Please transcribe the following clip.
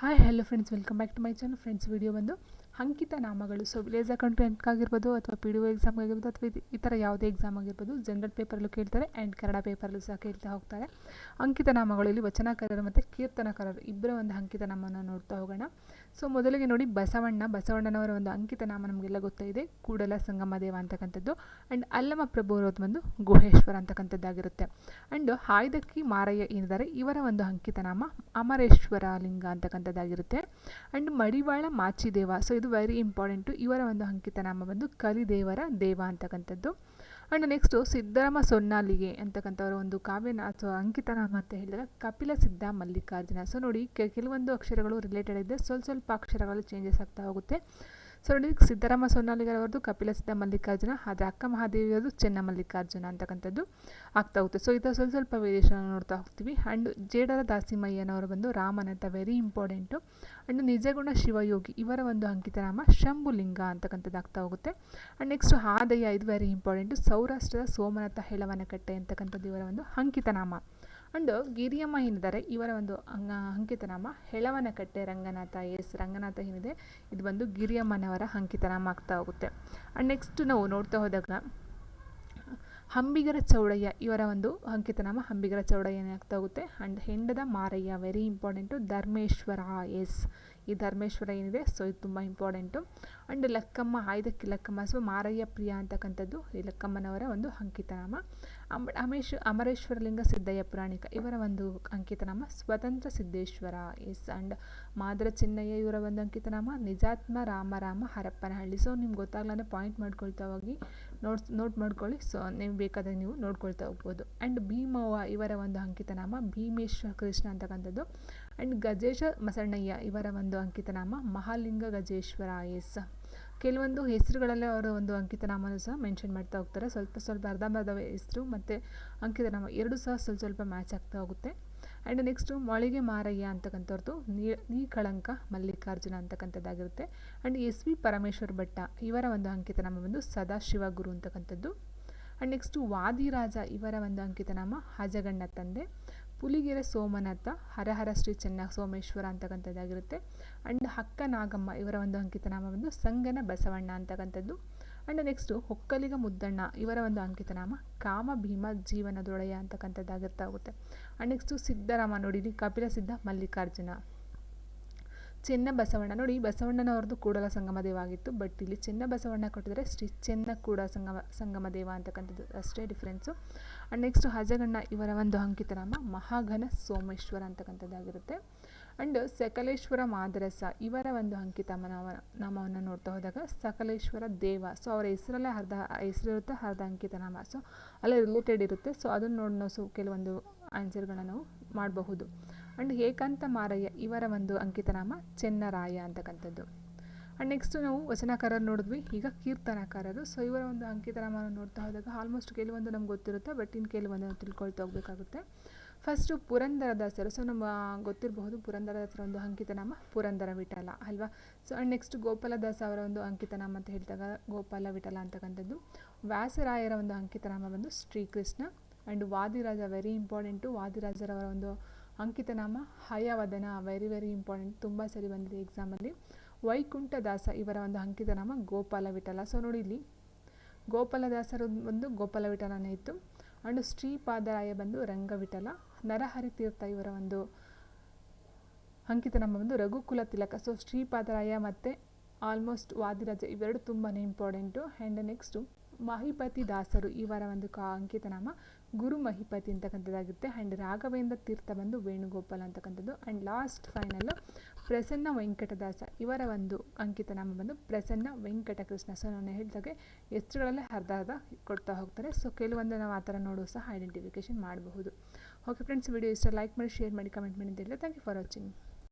Hi hello friends welcome back to my channel friends video ಬಂದು ಅಂಕಿತ ನಾಮಗಳು. So village accountant ಆಗಿರ್ಬೋದು ಅಥವಾ ಪಿ ಡಿ ಒ ಎಕ್ಸಾಮ್ ಆಗಿರ್ಬೋದು ಅಥವಾ ಈ ಥರ ಯಾವುದೇ ಎಕ್ಸಾಮ್ ಆಗಿರ್ಬೋದು ಜನರಲ್ ಪೇಪರಲ್ಲೂ ಕೇಳ್ತಾರೆ ಆ್ಯಂಡ್ ಕನ್ನಡ ಪೇಪರಲ್ಲೂ ಸಹ ಕೇಳ್ತಾ ಹೋಗ್ತಾರೆ. ಅಂಕಿತ ನಾಮಗಳು ಇಲ್ಲಿ ವಚನಕಾರರು ಮತ್ತು ಕೀರ್ತನಕಾರರು. ಇಬ್ಬರ ಒಂದು ಅಂಕಿತ ನಾಮನ ನೋಡ್ತಾ ಹೋಗೋಣ. ಸೊ ಮೊದಲಿಗೆ ನೋಡಿ ಬಸವಣ್ಣ, ಬಸವಣ್ಣನವರ ಒಂದು ಅಂಕಿತ ನಾಮ ನಮಗೆಲ್ಲ ಗೊತ್ತಿದೆ ಕೂಡಲ ಸಂಗಮ ದೇವ ಅಂತಕ್ಕಂಥದ್ದು. ಆ್ಯಂಡ್ ಅಲ್ಲಮ ಪ್ರಭು ಅವರದ್ದು ಬಂದು ಗುಹೇಶ್ವರ ಅಂತಕ್ಕಂಥದ್ದಾಗಿರುತ್ತೆ. ಆ್ಯಂಡ್ ಹಾಯ್ದಕ್ಕಿ ಮಾರಯ್ಯ ಏನಿದ್ದಾರೆ, ಇವರ ಒಂದು ಅಂಕಿತ ನಾಮ ಅಮರೇಶ್ವರ ಲಿಂಗ ಅಂತಕ್ಕಂಥದ್ದಾಗಿರುತ್ತೆ. ಆ್ಯಂಡ್ ಮಡಿವಾಳ ಮಾಚಿದೇವ. ಸೊ ಇದು ವೆರಿ ಇಂಪಾರ್ಟೆಂಟು ಇವರ ಒಂದು ಅಂಕಿತ ನಾಮ ಬಂದು ಕಲಿದೇವರ ದೇವ ಅಂತಕ್ಕಂಥದ್ದು. ಆ್ಯಂಡ್ ನೆಕ್ಸ್ಟು ಸಿದ್ದರಾಮ ಸೊನ್ನಾಲಿಗೆ ಅಂತಕ್ಕಂಥವ್ರ ಒಂದು ಕಾವ್ಯನ ಅಥವಾ ಅಂಕಿತ ನಾಮ ಅಂತ ಹೇಳಿದ್ರೆ ಕಪಿಲ ಸಿದ್ಧ ಮಲ್ಲಿಕಾರ್ಜುನ. ಸೊ ನೋಡಿ ಕೆಲವೊಂದು ಅಕ್ಷರಗಳು ರಿಲೇಟೆಡ್ ಇದೆ ಸ್ವಲ್ಪ ಸ್ವಲ್ಪ ಅಕ್ಷರಗಳು ಚೇಂಜಸ್ ಆಗ್ತಾ ಹೋಗುತ್ತೆ. ಸೊ ನೋಡಿ ಸಿದ್ದರಾಮ ಸೋನಾಲಿಗರವ್ರದ್ದು ಕಪಿಲ ಸಿದ್ಧ ಮಲ್ಲಿಕಾರ್ಜುನ ಆದರೆ ಅಕ್ಕ ಮಹಾದೇವಿಯವರು ಚೆನ್ನ ಮಲ್ಲಿಕಾರ್ಜುನ ಅಂತಕ್ಕಂಥದ್ದು ಆಗ್ತಾ ಹೋಗುತ್ತೆ. ಸೊ ಇದು ಸ್ವಲ್ಪ ಸ್ವಲ್ಪ ವೇರಿಯೇಷನ್ ನೋಡ್ತಾ ಹೋಗ್ತೀವಿ. ಆ್ಯಂಡ್ ಜೇಡರ ದಾಸಿಮಯ್ಯನವರು ಬಂದು ರಾಮನ್ ಅಂತ very important and Nijaguna Shivayogi, ಇವರ ಒಂದು ಅಂಕಿತನಾಮ ಶಂಭುಲಿಂಗ ಅಂತಕ್ಕಂಥದ್ದು ಆಗ್ತಾ ಹೋಗುತ್ತೆ. ಆ್ಯಂಡ್ ನೆಕ್ಸ್ಟ್ ಹಾದಯ್ಯ ಇದು ವೆರಿ ಇಂಪಾರ್ಟೆಂಟು ಸೌರಾಷ್ಟ್ರದ ಸೋಮನಾಥ ಹೇಳವನಕಟ್ಟೆ ಅಂತಕ್ಕಂಥದ್ದು ಇವರ ಒಂದು ಅಂಕಿತ ನಾಮ. ಅಂಡ್ ಗಿರಿಯಮ್ಮ ಏನಿದ್ದಾರೆ, ಇವರ ಒಂದು ಅಂಗ, ಅಂಕಿತನಾಮ, ಹೆಳವನಕಟ್ಟೆ ರಂಗನಾಥ ಎಸ್ ರಂಗನಾಥ ಏನಿದೆ, ಇದು ಬಂದು ಗಿರಿಯಮ್ಮನವರ ಅಂಕಿತನಾಮ ಆಗ್ತಾ ಹೋಗುತ್ತೆ. ಆ್ಯಂಡ್ ನೆಕ್ಸ್ಟ್ ನಾವು ನೋಡ್ತಾ ಹೋದಾಗ, ಹಂಬಿಗರ ಚೌಡಯ್ಯ, ಇವರ ಒಂದು ಅಂಕಿತನಾಮ ಹಂಬಿಗರ ಚೌಡಯ್ಯನೇ ಆಗ್ತಾ ಹೋಗುತ್ತೆ. And Hendada Marayya very important Dharmeshwara yes. ಈ ಧರ್ಮೇಶ್ವರ ಏನಿದೆ ಸೊ ಇದು ತುಂಬ important and Lakkamma ಆಯ್ದಕ್ಕೆ Lakkamma so Marayya ಪ್ರಿಯ ಅಂತಕ್ಕಂಥದ್ದು, ಈ ಲಕ್ಕಮ್ಮನವರ ಒಂದು ಅಂಕಿತನಾಮ. ಅಮ್, ಅಮೇಶ್ ಅಮರೇಶ್ವರಲಿಂಗ ಸಿದ್ದಯ್ಯ ಪುರಾಣಿಕ, ಇವರ ಒಂದು ಅಂಕಿತನಾಮ ಸ್ವತಂತ್ರ ಸಿದ್ದೇಶ್ವರ. ಎಸ್ ಆ್ಯಂಡ್ ಮಾದ್ರ ಚೆನ್ನಯ್ಯ ಇವರ ಒಂದು ಅಂಕಿತನಾಮ, ನಿಜಾತ್ಮ ರಾಮರಾಮ ಹರಪ್ಪನಹಳ್ಳಿ. ಸೊ ನಿಮ್ಗೆ ಗೊತ್ತಾಗ್ಲಾನೆ ಪಾಯಿಂಟ್ ಮಾಡ್ಕೊಳ್ತಾ ಹೋಗಿ ನೋಟ್ಸ್ ನೋಟ್ ಮಾಡ್ಕೊಳ್ಳಿ. ಸೊ ನೀವು ಬೇಕಾದಾಗ ನೀವು ನೋಡ್ಕೊಳ್ತಾ ಹೋಗ್ಬೋದು. ಆ್ಯಂಡ್ ಭೀಮವ್ವ ಇವರ ಒಂದು ಅಂಕಿತನಾಮ, ಭೀಮೇಶ್ವರ ಕೃಷ್ಣ ಅಂತಕ್ಕಂಥದ್ದು. ಆ್ಯಂಡ್ ಗಜೇಶ ಮಸಣ್ಣಯ್ಯ ಇವರ ಒಂದು ಅಂಕಿತನಾಮ ಮಹಾಲಿಂಗ ಗಜೇಶ್ವರ ಎಸ್. ಕೆಲವೊಂದು ಹೆಸರುಗಳಲ್ಲೇ ಅವರು ಒಂದು ಅಂಕಿತನಾಮನೂ ಸಹ ಮೆನ್ಷನ್ ಮಾಡ್ತಾ ಹೋಗ್ತಾರೆ. ಸ್ವಲ್ಪ ಸ್ವಲ್ಪ ಅರ್ಧಂಬರ್ಧ ಹೆಸರು ಮತ್ತು ಅಂಕಿತನಾಮ ಎರಡೂ ಸಹ ಸ್ವಲ್ಪ ಸ್ವಲ್ಪ ಮ್ಯಾಚ್ ಆಗ್ತಾ ಹೋಗುತ್ತೆ. ಆ್ಯಂಡ್ ನೆಕ್ಸ್ಟು ಮೊಳಿಗೆ ಮಾರಯ್ಯ ಅಂತಕ್ಕಂಥವ್ರದ್ದು ನೀ ಕಳಂಕ Mallikarjuna ಅಂತಕ್ಕಂಥದ್ದಾಗಿರುತ್ತೆ. And S V Parameshwar Bhatta, ಇವರ ಒಂದು ಅಂಕಿತನಾಮ ಬಂದು ಸದಾಶಿವ ಗುರು ಅಂತಕ್ಕಂಥದ್ದು. ಆ್ಯಂಡ್ ನೆಕ್ಸ್ಟು ವಾದಿರಾಜ, ಇವರ ಒಂದು ಅಂಕಿತನಾಮ ಹಜಗಣ್ಣ ತಂದೆ. ಪುಲಿಗೆರೆ ಸೋಮನಾಥ, ಹರಹರ ಶ್ರೀ ಚೆನ್ನ ಸೋಮೇಶ್ವರ ಅಂತಕ್ಕಂಥದ್ದಾಗಿರುತ್ತೆ. ಆ್ಯಂಡ್ ಹಕ್ಕ ನಾಗಮ್ಮ ಇವರ ಒಂದು ಅಂಕಿತನಾಮ ಬಂದು ಸಂಗನ ಬಸವಣ್ಣ ಅಂತಕ್ಕಂಥದ್ದು. ಆ್ಯಂಡ್ ನೆಕ್ಸ್ಟು ಹೊಕ್ಕಲಿಗ ಮುದ್ದಣ್ಣ ಇವರ ಒಂದು ಅಂಕಿತನಾಮ ಕಾಮ ಭೀಮ ಜೀವನದೊಳೆಯ ಅಂತಕ್ಕಂಥದ್ದಾಗಿರ್ತಾ ಹೋಗುತ್ತೆ. ಆ್ಯಂಡ್ ನೆಕ್ಸ್ಟು ಸಿದ್ದರಾಮ ನೋಡಿರಿ, ಕಪಿಲ ಸಿದ್ಧ ಮಲ್ಲಿಕಾರ್ಜುನ. ಚೆನ್ನ ಬಸವಣ್ಣ. ನೋಡಿ, ಬಸವಣ್ಣನವ್ರದ್ದು ಕೂಡಲ ಸಂಗಮ ದೇವ ಆಗಿತ್ತು. ಬಟ್ ಇಲ್ಲಿ ಚೆನ್ನ ಬಸವಣ್ಣ ಕೊಟ್ಟಿದ್ರೆ ಶ್ರೀ ಚೆನ್ನ ಕೂಡ ಸಂಗಮ ಸಂಗಮ ದೇವ ಅಂತಕ್ಕಂಥದ್ದು ಅಷ್ಟೇ ಡಿಫ್ರೆನ್ಸು ಆ್ಯಂಡ್ ನೆಕ್ಸ್ಟ್ ಹಜಗಣ್ಣ, ಇವರ ಒಂದು ಅಂಕಿತನಾಮ. ಮಹಾಘನ ಸೋಮೇಶ್ವರ ಅಂತಕ್ಕಂಥದ್ದಾಗಿರುತ್ತೆ ಆ್ಯಂಡ್ ಸಕಲೇಶ್ವರ ಮಾದರಸ, ಇವರ ಒಂದು ಅಂಕಿತ ನಾಮ, ನಾಮವನ್ನು ನೋಡ್ತಾ ಹೋದಾಗ ಸಕಲೇಶ್ವರ ದೇವ. ಸೊ ಅವರ ಹೆಸರಲ್ಲೇ ಅರ್ಧ, ಹೆಸರಿರುತ್ತೆ ಅರ್ಧ ಅಂಕಿತ ನಾಮ. ಸೊ ಅಲ್ಲೇ ರಿಲೇಟೆಡ್ ಇರುತ್ತೆ. ಸೊ ಅದನ್ನು ನೋಡಿ ಸೊ ಕೆಲವೊಂದು ಆನ್ಸರ್ಗಳನ್ನ ನಾವು ಮಾಡಬಹುದು. ಆ್ಯಂಡ್ ಏಕಾಂತ ಮಾರಯ್ಯ ಇವರ ಒಂದು ಅಂಕಿತನಾಮ ಚೆನ್ನರಾಯ ಅಂತಕ್ಕಂಥದ್ದು. ಆ್ಯಂಡ್ ನೆಕ್ಸ್ಟು ನಾವು ವಚನಕಾರರು ನೋಡಿದ್ವಿ, ಈಗ ಕೀರ್ತನಕಾರರು. ಸೊ ಇವರ ಒಂದು ಅಂಕಿತನಾಮವನ್ನು ನೋಡ್ತಾ ಹೋದಾಗ ಆಲ್ಮೋಸ್ಟ್ ಕೆಲವೊಂದು ನಮ್ಗೆ ಗೊತ್ತಿರುತ್ತೆ ಬಟ್ ಇನ್ನು ಕೆಲವೊಂದು ತಿಳ್ಕೊಳ್ತಾ ಹೋಗಬೇಕಾಗುತ್ತೆ. ಫಸ್ಟು ಪುರಂದರದಾಸರು ಸೊ ನಮ್ಮ ಗೊತ್ತಿರಬಹುದು ಪುರಂದರದಾಸರ ಒಂದು ಅಂಕಿತನಾಮ ಪುರಂದರ ವಿಠಲ, ಅಲ್ವಾ? ಸೊ ಆ್ಯಂಡ್ ನೆಕ್ಸ್ಟ್ ಗೋಪಾಲದಾಸ ಅವರ ಒಂದು ಅಂಕಿತನಾಮ ಅಂತ ಹೇಳಿದಾಗ ಗೋಪಾಲ ವಿಠಲ ಅಂತಕ್ಕಂಥದ್ದು. ವ್ಯಾಸರಾಯರ ಒಂದು ಅಂಕಿತನಾಮ ಬಂದು Shrikrishna. And Vadiraja very important ವಾದಿರಾಜರವರ ಒಂದು ಅಂಕಿತನಾಮ, ಹಯವದನ ವೆರಿ ವೆರಿ ಇಂಪಾರ್ಟೆಂಟ್ ತುಂಬ ಸರಿ ಬಂದಿದೆ ಎಕ್ಸಾಮಲ್ಲಿ ವೈಕುಂಠದಾಸ ಇವರ ಒಂದು ಅಂಕಿತನಾಮ ಗೋಪಾಲ ವಿಠಲ ಸೊ ನೋಡಿ ಇಲ್ಲಿ. ಗೋಪಾಲದಾಸರ ಒಂದು ಗೋಪಾಲ ವಿಠಲನೇ ಇತ್ತು. ಅಂಡ್ ಶ್ರೀಪಾದರಾಯ ಬಂದು ರಂಗವಿಠಲ. ನರಹರಿ ತೀರ್ಥ ಇವರ ಒಂದು ಅಂಕಿತನಾಮ ಬಂದು ರಘುಕುಲ ತಿಲಕ. ಸೊ ಶ್ರೀಪಾದರಾಯ ಮತ್ತು ಆಲ್ಮೋಸ್ಟ್ ವಾದಿರಾಜ ಇವೆರಡು ತುಂಬಾ ಇಂಪಾರ್ಟೆಂಟು ಆ್ಯಂಡ್ ನೆಕ್ಸ್ಟು ಮಹಿಪತಿ ದಾಸರು ಇವರ ಒಂದು ಕಾ ಅಂಕಿತನಾಮ. ಗುರು ಮಹಿಪತಿ ಅಂತಕ್ಕಂಥದ್ದಾಗಿರುತ್ತೆ ಆ್ಯಂಡ್ ರಾಘವೇಂದ್ರ ತೀರ್ಥ ಬಂದು ವೇಣುಗೋಪಾಲ್ ಅಂತಕ್ಕಂಥದ್ದು. And last final Prasanna Venkatadasa. ಇವರ ಒಂದು ಅಂಕಿತನಾಮ ಬಂದು ಪ್ರಸನ್ನ ವೆಂಕಟಕೃಷ್ಣ. ಸೊ ನಾನು ಹೇಳಿದಾಗೆ ಹೆಸರುಗಳಲ್ಲೇ ಅರ್ಧ ಅರ್ಧ ಕೊಡ್ತಾ ಹೋಗ್ತಾರೆ. ಸೊ ಕೆಲವೊಂದು ನಾವು ಆ ಥರ ನೋಡೋ ಸಹ ಐಡೆಂಟಿಫಿಕೇಷನ್ ಮಾಡಬಹುದು. ಓಕೆ ಫ್ರೆಂಡ್ಸ್ ವಿಡಿಯೋ ಇಷ್ಟ ಲೈಕ್ ಮಾಡಿ ಶೇರ್ ಮಾಡಿ ಕಮೆಂಟ್ ಮಾಡಿ ಅಂತ ಹೇಳಿದ್ರೆ ಥ್ಯಾಂಕ್ ಯು ಫಾರ್ ವಾಚಿಂಗ್